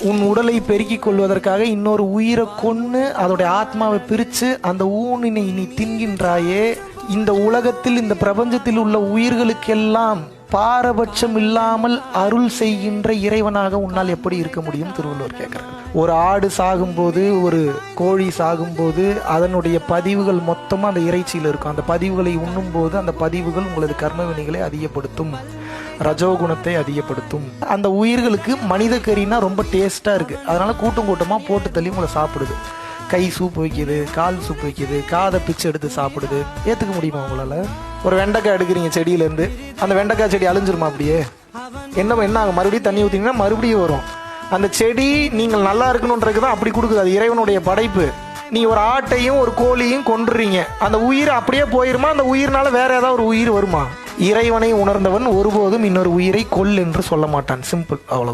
உன் உடலை பெருக்கிக் கொள்வதற்காக இன்னொரு உயிரை கொன்று அதோடைய ஆத்மாவை பிரித்து அந்த ஊனினை நீ தின்கின்றாயே. இந்த உலகத்தில் இந்த பிரபஞ்சத்தில் உள்ள உயிர்களுக்கெல்லாம் பாரபட்சம் இல்லாமல் அருள் செய்கின்ற இறைவனாக உன்னால் எப்படி இருக்க முடியும்? திருவள்ளுவர் கேட்குறாரு. ஒரு ஆடு சாகும்போது ஒரு கோழி சாகும்போது அதனுடைய பதிவுகள் மொத்தமாக அந்த இறைச்சியில் இருக்கும். அந்த பதிவுகளை உண்ணும்போது அந்த பதிவுகள் உங்களது கர்ம வினைகளை அதிகப்படுத்தும். ரஜோகுணத்தை அதிகப்படுத்தும். அந்த உயிர்களுக்கு மனித கறினா ரொம்ப டேஸ்ட்டாக இருக்குது அதனால கூட்டம் கூட்டமாக போட்டு தள்ளி உங்களை சாப்பிடுது. கை சூப் வைக்கிது கால் சூப் வைக்கிது காதை பிச்சு எடுத்து சாப்பிடுது. ஏற்றுக்க முடியுமா உங்களால்? ஒரு வெண்டைக்காய் எடுக்கிறீங்க செடியிலேருந்து. அந்த வெண்டைக்காய் செடி அழிஞ்சிருமா அப்படியே? என்ன என்ன ஆகும்? மறுபடியும் தண்ணி ஊற்றிங்கன்னா மறுபடியும் வரும். அந்த செடி நீங்கள் நல்லா இருக்கணுன்றதுக்கு தான் அப்படி கொடுக்குது. அது இறைவனுடைய படைப்பு. நீ ஒரு ஆட்டையும் ஒரு கோழியும் கொன்றுறீங்க. அந்த உயிர் அப்படியே போயிருமா? அந்த உயிர்னால வேற ஏதாவது ஒரு உயிர் வருமா? இறைவனை உணர்ந்தவன் ஒருபோதும் இன்னொரு உயிரை கொல் என்று சொல்ல மாட்டான். சிம்பிள் அவ்வளவு